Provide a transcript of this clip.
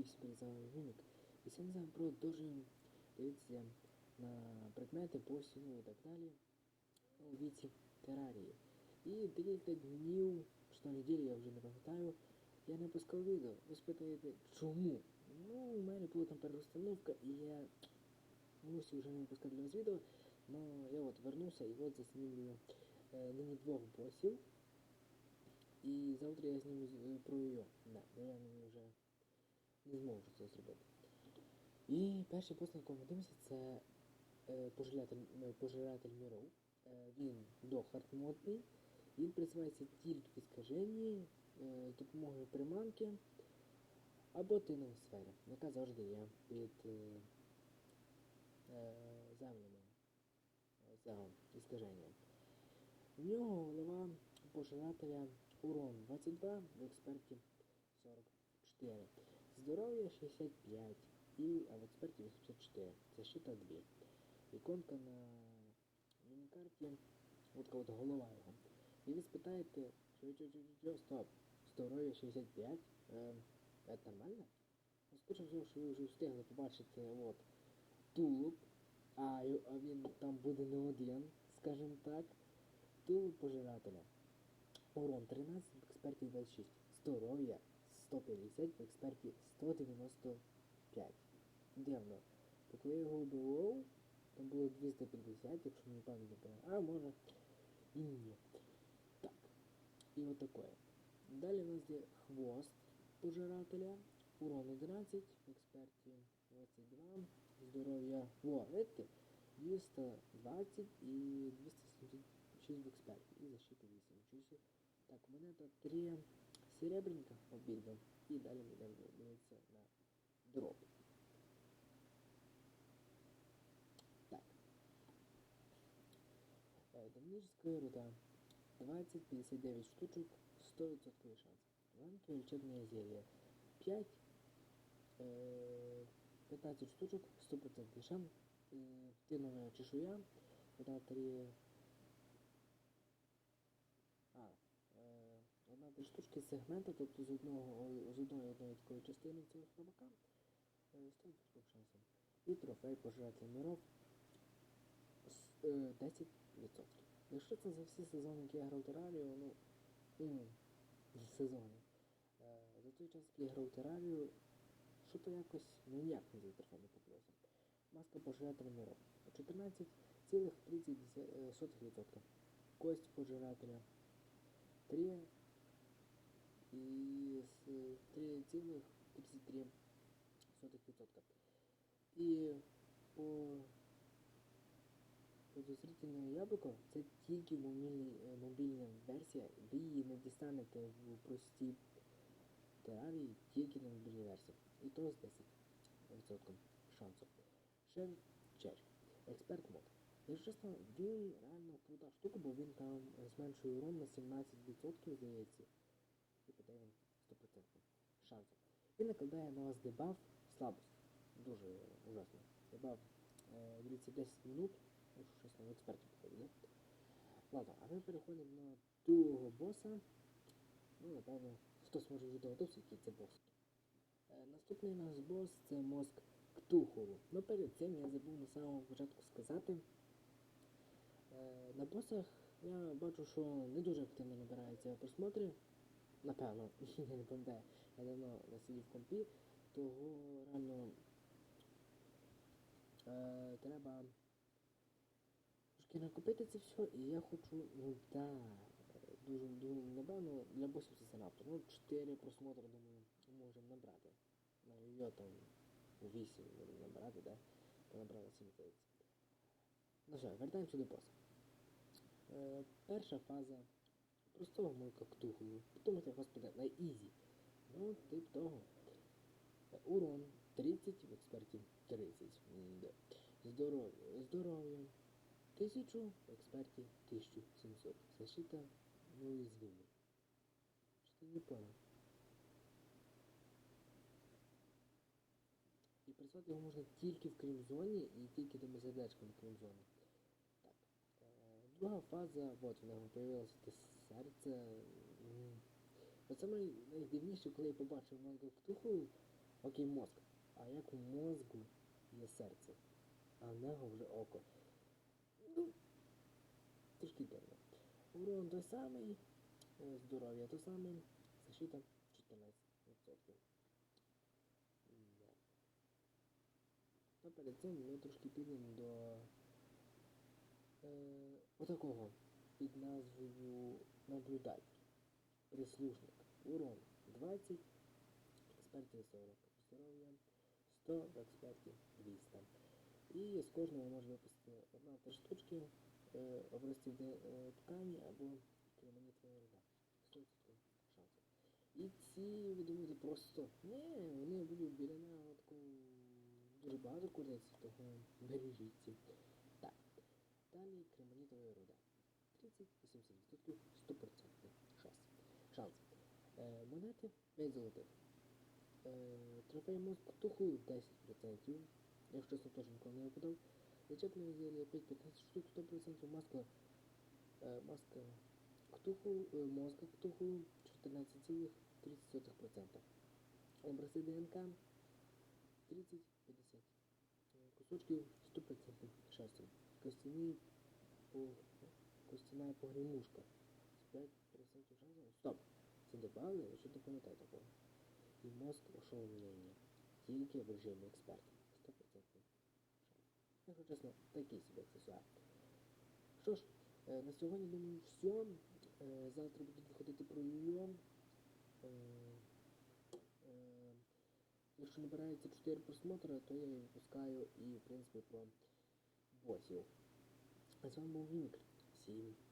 І всім привіт, з вами Мімік. І сьогодні з вами продовжуємо дивитися на предмети по сіну і так далі у віці терарії. І декілька днів, що неділі, я вже не пам'ятаю, я не пускав відео. Ви спитаєте, чому? Ну, у мене була там переустановка, і я мусив вже не випускати для вас відео. Но я от вернувся і от заснімлю е, нині двох босів. І завтра я зніму з- е, про його. Да, бо я нині вже Не зможу це зробити. І перший ми дивимося, це е, пожиратель, е, пожиратель міров. Е, він дохарт модний. Він присувається тільки в іскаженні е, допомогою приманки або тинової сфери, яка завжди є під е, е, землями цього іскаження. В нього голова пожирателя урон 22, в експерті 44. Здоров'я 65 і в експерті 84. Защита 2. Іконка на мінікарті, от от голова його. І ви спитаєте, що, стоп, здоров'я 65, е, це нормально? Ну, скоріше всього, що ви вже встигли побачити от, тулуб, а, а він там буде не один, скажімо так. Тулуб пожирателя. Урон 13, в експерті 26. Здоров'я 150, в експерті 195. Дивно. То коли я його вбивав, там було 250, якщо мені пам'ять не помиляє. А може і ні. Так. І от таке. Далі у нас є хвост пожирателя. Урон 11, в експерті 22. Здоров'я. Во, видите? 220 і 276 в експерті. І защита 8. Нічого. Так, тут три серебряника обидва. І далі ми йдемо дивитися на дроп. Так. Давническая руда. 20-59 штучек, 100% шанс. Ламки лечебное зелье. 5, э, 15 штучек, 100% шанс. Э, Тиновая чешуя. Вода 3. А, е, штучки з сегмента, тобто з одного з одної одної такої частини цього хробака. Е, 100% шансом. І трофей пожиратель е, 10%. Якщо це за всі сезони, які я грав Терарію, ну, м, сезони. Е, За той час, який я грав Терарію, що то якось ну, ніяк не за трофей не. Маска пожирателя миров. 14,30%. Кость пожирателя 3 и с 3,33%. И по подозрительне яблуко це тільки мобільний, е, мобільна версія. Ви її не дістанете в простій терарії тільки на мобільній версії. І то з 10% шансу. Шеф Черч. Експерт мод. Якщо чесно, він реально крута штука, бо він там е, зменшує урон на 17%, здається. І подає вам 100% шансу. Він накладає на вас дебаф слабость. Дуже ужасно. Дебаф е, длиться 10 минут. Ну, щось в експерті походить, да? Ладно, а ми переходимо на другого боса. Ну, напевно, хтось може вже догадався, який це бос. Е, Наступний наш бос це мозк Ктухолу. Ну перед цим я забув на самому початку сказати. Е, На босах я бачу, що не дуже активно набирається просмотри. Напевно, я не пам'ятаю. Я давно сидів в компі, того реально е, треба трошки накопити це все, і я хочу, ну да, дуже, дуже напевно, для босів це занадто. Ну, 4 просмотри, думаю, можемо набрати. На його там 8 будемо набрати, да? Набрали 7 здається. Ну що, вертаємося до боса. Е, перша фаза простого мойка ктухлу. Подумайте, господи, на ізі. Ну, тип того. Урон 30 в експерті 30. М-да. Здоров'я. Здоров'я. 1000 в експерті 1700. Защита неуязвимый. Что не понял. І працювати його можна тільки в крімзоні і тільки тими задачками крімзони. Так. Е, друга фаза, от в нього появилося те серце. Оце най- найдивніше, коли я побачив Манго Ктуху, Окей, мозк. А як у мозку є серце, а в нього вже око. Ну, трішки дивно. Урон той самий, е, здоров'я той самий, защита 14%. Да. Ну, перед цим ми трошки підемо до е, отакого під назвою наблюдатель. Прислужник. Урон 20, експертів 40, здоров'я 100, в експертів 200. І з кожного може випустити одна три штучки е, образців е, ткані або кремонітної руда. 100% шансів. І ці, ви просто ні, вони будуть біля нього дуже багато курниці, того бережіть ці. Так. Далі кремонітова руда. 30-80%, 100% шанс. Шанс. Е, монети 5 золотих. Е, трофей мозк ктуху 10%. Якщо чесно, теж ніколи не випадав. Лечебне зілля 5-15 штук, 100% маска. Е, маска ктуху, е, мозка ктуху 14,30%. Образи ДНК 30-50. Е, Кусочків 100% шерсті. Костяний по... костяна погремушка. З 5% шансом. Стоп! Це добавили, ви що не пам'ятаєте такого. І мозк ошеломлення. Тільки в режимі експерт. 100% шанс. Якщо чесно, такий собі аксесуар. Що ж, е, на сьогодні думаю все. Завтра буду виходити про Юйон. Е, е, Якщо набирається 4 просмотри, то я її випускаю і, в принципі, про босів. А з вами був Вінк. Merci.